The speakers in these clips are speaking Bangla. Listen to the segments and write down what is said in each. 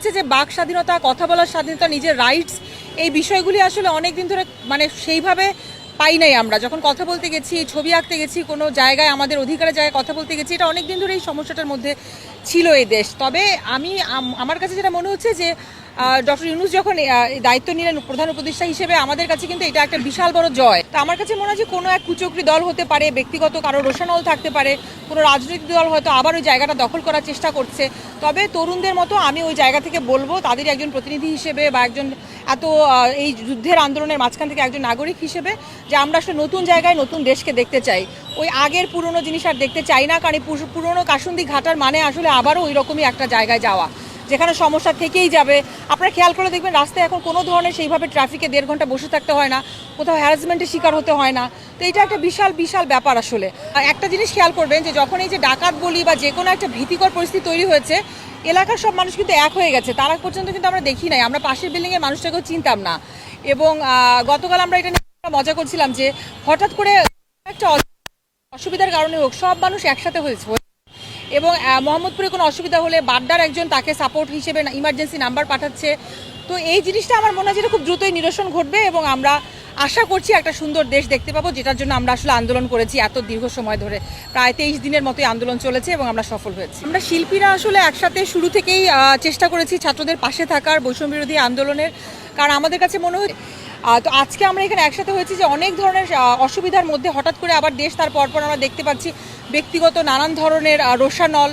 হচ্ছে যে বাক স্বাধীনতা, কথা বলার স্বাধীনতা, নিজের রাইটস এই বিষয়গুলি আসলে অনেক দিন ধরে মানে সেইভাবে পাই নাই আমরা। যখন কথা বলতে গেছি, ছবি আঁকতে গেছি, কোনো জায়গায় আমাদের অধিকারের জায়গায় কথা বলতে গেছি, এটা অনেক দিন ধরে এই সমস্যাটার মধ্যে ছিল এই দেশ। তবে আমি, আমার কাছে যেটা মনে হচ্ছে যে ডক্টর ইউনুস যখন দায়িত্ব নিলেন প্রধান উপদেষ্টা হিসেবে, আমাদের কাছে কিন্তু এটা একটা বিশাল বড় জয়। তো আমার কাছে মনে হয় যে কোনো এক কুচক্রি দল হতে পারে, ব্যক্তিগত কারও রোশানল থাকতে পারে, কোনো রাজনৈতিক দল হয়তো আবার ওই জায়গাটা দখল করার চেষ্টা করছে। তবে তরুণদের মতো আমি ওই জায়গা থেকে বলব, তাদের একজন প্রতিনিধি হিসেবে বা একজন এত এই যুদ্ধের আন্দোলনের মাঝখান থেকে একজন নাগরিক হিসেবে যে আমরা আসলে নতুন জায়গায় নতুন দেশকে দেখতে চাই। ওই আগের পুরনো জিনিস আর দেখতে চাই না, কারণ পুরনো কাসুন্দি ঘাটার মানে আসলে আবারও ওই রকমই একটা জায়গায় যাওয়া। যেখানে সমস্যা থেকেই যাবে। আপনারা খেয়াল করে দেখবেন, রাস্তায় এখন কোনো ধরনের সেইভাবে ট্রাফিকে দেড় ঘণ্টা বসে থাকতে হয় না, কোথাও হ্যারাসমেন্টের শিকার হতে হয় না। তো এটা একটা বিশাল বিশাল ব্যাপার আসলে। একটা জিনিস খেয়াল করবেন যে, যখন এই যে ডাকাত বলি বা যে কোনো একটা ভীতিকর পরিস্থিতি তৈরি হয়েছে, এলাকার সব মানুষ কিন্তু এক হয়ে গেছে। তারা পর্যন্ত কিন্তু আমরা দেখি নাই। আমরা পাশের বিল্ডিংয়ের মানুষটাকেও চিনতাম না। এবং গতকাল আমরা এটা নিয়ে মজা করছিলাম যে, হঠাৎ করে একটা অসুবিধার কারণে হোক, সব মানুষ একসাথে হয়েছে। এবং মোহাম্মদপুরে কোনো অসুবিধা হলে বাড্ডার একজন তাকে সাপোর্ট হিসেবে ইমার্জেন্সি নাম্বার পাঠাচ্ছে। তো এই জিনিসটা আমার মনে হয় খুব দ্রুতই নিরসন ঘটবে এবং আমরা আশা করছি একটা সুন্দর দেশ দেখতে পাবো, যেটার জন্য আমরা আসলে আন্দোলন করেছি এত দীর্ঘ সময় ধরে। প্রায় তেইশ দিনের মতোই আন্দোলন চলেছে এবং আমরা সফল হয়েছি। আমরা শিল্পীরা আসলে একসাথে শুরু থেকেই চেষ্টা করেছি ছাত্রদের পাশে থাকার বৈষম্য বিরোধী আন্দোলনের। কারণ আমাদের কাছে মনে হয় তো আজকে আমরা এখানে একসাথে হয়েছি যে অনেক ধরনের অসুবিধার মধ্যে হঠাৎ করে আবার দেশ তার পরপর আমরা দেখতে পাচ্ছি ব্যক্তিগত নানান ধরনের রোষানল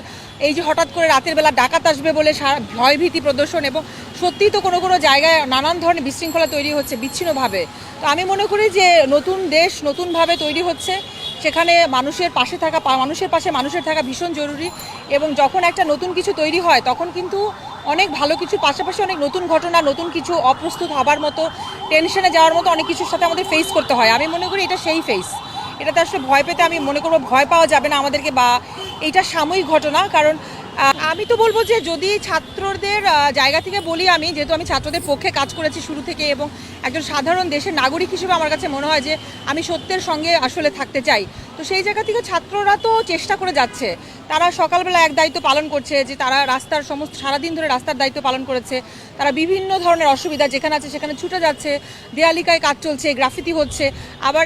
এই যে হঠাৎ করে রাতের বেলা ডাকাত আসবে বলে ভয়ভীতি প্রদর্শন এবং সত্যিই তো কোনো কোনো জায়গায় নানান ধরনের বিশৃঙ্খলা তৈরি হচ্ছে বিচ্ছিন্নভাবে। তো আমি মনে করি যে নতুন দেশ নতুনভাবে তৈরি হচ্ছে, সেখানে মানুষের পাশে থাকা, মানুষের পাশে মানুষের থাকা ভীষণ জরুরি এবং যখন একটা নতুন কিছু তৈরি হয়, তখন কিন্তু অনেক ভালো কিছু, পাশাপাশি অনেক নতুন ঘটনা, নতুন কিছু অপ্রস্তুত হবার মতো টেনশনে যাওয়ার মতো অনেক কিছুর সাথে আমাদের ফেস করতে হয়। আমি মনে করি এটা সেই ফেস এটাতে আসলে ভয় পেতে আমি মনে করব ভয় পাওয়া যাবে না আমাদেরকে বা এইটা সাময়িক ঘটনা, কারণ আমি তো বলব যে যদি ছাত্রদের জায়গা থেকে বলি আমি, যেহেতু আমি ছাত্রদের পক্ষে কাজ করেছি শুরু থেকে এবং একজন সাধারণ দেশের নাগরিক হিসেবে আমার কাছে মনে হয় যে আমি সত্যের সঙ্গে আসলে থাকতে চাই। তো সেই জায়গা থেকে ছাত্ররা তো চেষ্টা করে যাচ্ছে। তারা সকালবেলা এক দায়িত্ব পালন করছে, যে তারা রাস্তার সমস্ত, সারাদিন ধরে রাস্তার দায়িত্ব পালন করেছে। তারা বিভিন্ন ধরনের অসুবিধা যেখানে আছে সেখানে ছুটে যাচ্ছে, দেয়ালিকায় কাজ চলছে, গ্রাফিতি হচ্ছে। আবার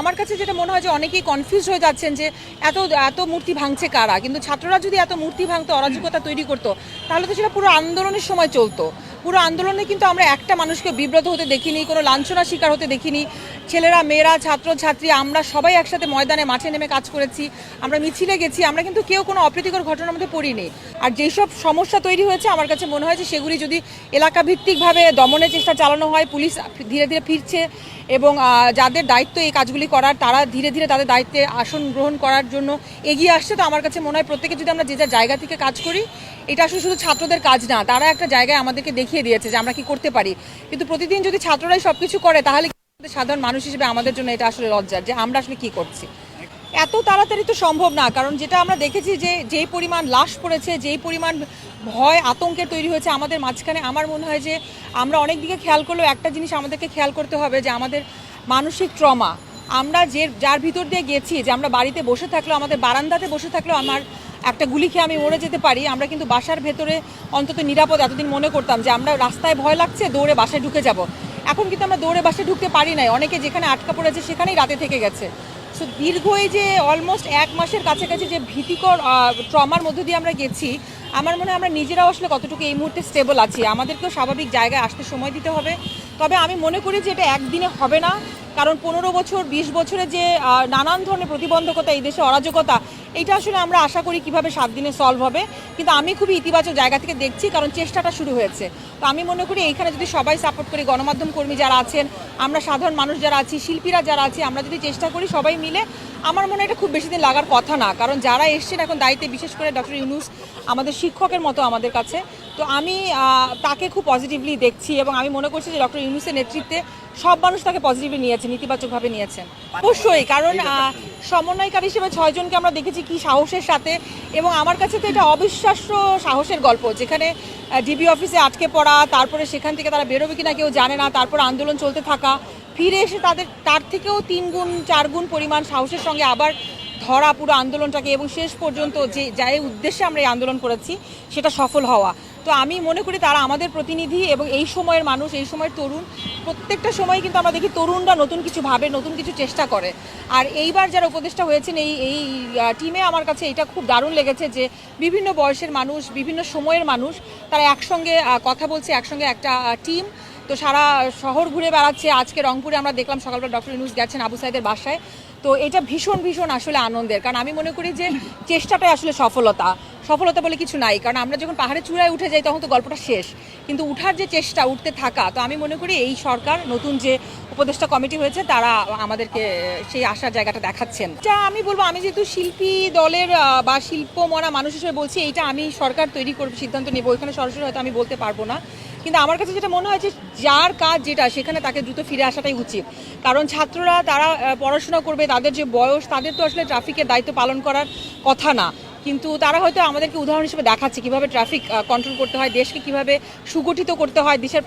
আমার কাছে যেটা মনে হয় যে অনেকেই কনফিউজ হয়ে যাচ্ছেন যে এত এত মূর্তি ভাঙছে কারা? কিন্তু ছাত্ররা যদি এত মূর্তি ভাঙতো অরাজকতা তৈরি করতো তাহলে তো সেটা পুরো আন্দোলনের সময় চলতো। পুরো আন্দোলনে কিন্তু আমরা একটা মানুষকে বিব্রত হতে দেখিনি, কোনো লাঞ্ছনা শিকার হতে দেখিনি। ছেলেরা, মেয়েরা, ছাত্র, ছাত্রী, আমরা সবাই একসাথে ময়দানে মাঠে নেমে কাজ করেছি, আমরা মিছিলে গেছি, আমরা কিন্তু কেউ কোনো অপ্রীতিকর ঘটনার মধ্যে পড়িনি। আর যেসব সমস্যা তৈরি হয়েছে, আমার কাছে মনে হয় যে সেগুলি যদি এলাকা ভিত্তিকভাবে দমনের চেষ্টা চালানো হয়, পুলিশ ধীরে ধীরে ফিরছে এবং যাদের দায়িত্ব এই কাজগুলি করার, তারা ধীরে ধীরে তাদের দায়িত্বে আসন গ্রহণ করার জন্য এগিয়ে আসছে। তো আমার কাছে মনে হয় প্রত্যেকে যদি আমরা যে যার জায়গা থেকে কাজ করি, এটা আসলে শুধু ছাত্রদের কাজ না, তারা একটা জায়গায় আমাদেরকে দেখিয়ে দিয়েছে যে আমরা কি করতে পারি। কিন্তু প্রতিদিন যদি ছাত্ররাই সব কিছু করে, তাহলে সাধারণ মানুষ হিসেবে আমাদের জন্য এটা আসলে লজ্জার যে আমরা আসলে কি করছি। এত তাড়াতাড়ি তো সম্ভব না, কারণ যেটা আমরা দেখেছি যে যেই পরিমাণ লাশ পড়েছে, যেই পরিমাণ ভয় আতঙ্কের তৈরি হয়েছে, আমাদের মাঝখানে আমার মনে হয় যে আমরা অনেক দিকে খেয়াল করলেও একটা জিনিস আমাদেরকে খেয়াল করতে হবে যে আমাদের মানসিক ট্রমা। আমরা যে, যার ভিতর দিয়ে গেছি, যে আমরা বাড়িতে বসে থাকলেও, আমাদের বারান্দাতে বসে থাকলেও আমার একটা গুলি খেয়ে আমি মরে যেতে পারি, আমরা কিন্তু বাসার ভেতরে অন্তত নিরাপদ এতদিন মনে করতাম যে আমরা রাস্তায় ভয় লাগছে, দৌড়ে বাসায় ঢুকে যাব। এখন কিন্তু আমরা দৌড়ে বাসায় ঢুকতে পারি নাই, অনেকে যেখানে আটকা পড়েছে সেখানেই রাতে থেকে গেছে। সো দীর্ঘ এই যে অলমোস্ট এক মাসের কাছাকাছি যে ভীতিকর ট্রমার মধ্য দিয়ে আমরা গেছি, আমার মনে হয় আমরা নিজেরাও আসলে কতটুকু এই মুহূর্তে স্টেবল আছি। আমাদেরকেও স্বাভাবিক জায়গায় আসতে সময় দিতে হবে। তবে আমি মনে করি যে এটা একদিনে হবে না, কারণ পনেরো বছর, বিশ বছরে যে নানান ধরনের প্রতিবন্ধকতা, এই দেশে অরাজকতা এটা আসলে আমরা আশা করি কীভাবে সাত দিনে সলভ হবে। কিন্তু আমি খুবই ইতিবাচক জায়গা থেকে দেখছি, কারণ চেষ্টাটা শুরু হয়েছে। তো আমি মনে করি এইখানে যদি সবাই সাপোর্ট করি, গণমাধ্যম কর্মী যারা আছেন, আমরা সাধারণ মানুষ যারা আছি, শিল্পীরা যারা আছি, আমরা যদি চেষ্টা করি সবাই মিলে, আমার মনে এটা খুব বেশি দিন লাগার কথা না। কারণ যারা এসছেন এখন দায়িত্বে, বিশেষ করে ডক্টর ইউনুস, আমাদের শিক্ষকের মতো আমাদের কাছে। তো আমি তাকে খুব পজিটিভলি দেখছি এবং আমি মনে করছি যে ডক্টর ইউনুসের নেতৃত্বে সব মানুষ তাকে পজিটিভলি নিয়েছে, নেতিবাচকভাবে নিয়েছেন অবশ্যই, কারণ সমন্বয়কারী হিসেবে ছয়জনকে আমরা দেখেছি কি সাহসের সাথে এবং আমার কাছে তো এটা অবিশ্বাস্য সাহসের গল্প, যেখানে ডিবি অফিসে আটকে পড়া, তারপরে সেখান থেকে তারা বেরোবে কিনা কেউ জানে না, তারপর আন্দোলন চলতে থাকা, ফিরে এসে তাদের, তার থেকেও তিন গুণ, চার গুণ পরিমাণ সাহসের সঙ্গে আবার ধরা পুরো আন্দোলনটাকে এবং শেষ পর্যন্ত যে, যাই উদ্দেশ্যে আমরা এই আন্দোলন করেছি, সেটা সফল হওয়া। তো আমি মনে করি তারা আমাদের প্রতিনিধি এবং এই সময়ের মানুষ, এই সময়ের তরুণ, প্রত্যেকটা সময় কিন্তু আমরা দেখি তরুণরা নতুন কিছু ভাবে, নতুন কিছু চেষ্টা করে। আর এইবার যারা উপদেষ্টা হয়েছেন, এই এই টিমে আমার কাছে এটা খুব দারুণ লেগেছে যে বিভিন্ন বয়সের মানুষ, বিভিন্ন সময়ের মানুষ, তারা একসঙ্গে কথা বলছে, একসঙ্গে একটা টিম তো সারা শহর ঘুরে বেড়াচ্ছে। আজকে রংপুরে আমরা দেখলাম সকালবেলা ডক্টর ইউনুস গেছেন আবু সাইদের বাসায়। তো এটা ভীষণ ভীষণ আসলে আনন্দের। কারণ আমি মনে করি যে চেষ্টাটাই আসলে সফলতা। সফলতা বলে কিছু নাই। কারণ আমরা যখন পাহাড়ে চূড়ায় উঠে যাই, তখন তো গল্পটা শেষ। কিন্তু উঠার যে চেষ্টা, উঠতে থাকা, তো আমি মনে করি এই সরকার, নতুন যে উপদেষ্টা কমিটি হয়েছে, তারা আমাদেরকে সেই আসার জায়গাটা দেখাচ্ছেন। এটা আমি বলব, আমি যেহেতু শিল্পী দলের বা শিল্পমনা মানুষ হিসেবে বলছি, এইটা আমি সরকার তৈরি করব সিদ্ধান্ত নেব। ওইখানে সরাসরি হয়তো আমি বলতে পারব না। কিন্তু আমার কাছে যেটা মনে হয় যে যার কাজ যেটা, সেখানে তাকে দ্রুত ফিরে আসাটাই উচিত। কারণ ছাত্ররা, তারা পড়াশোনা করবে, তাদের যে বয়স, তাদের তো আসলে ট্রাফিকের দায়িত্ব পালন করার কথা না। কিন্তু তারা হয়তো আমাদেরকে উদাহরণ হিসেবে দেখাচ্ছে কীভাবে ট্রাফিক কন্ট্রোল করতে হয়, দেশকে কীভাবে সুগঠিত করতে হয়, দেশের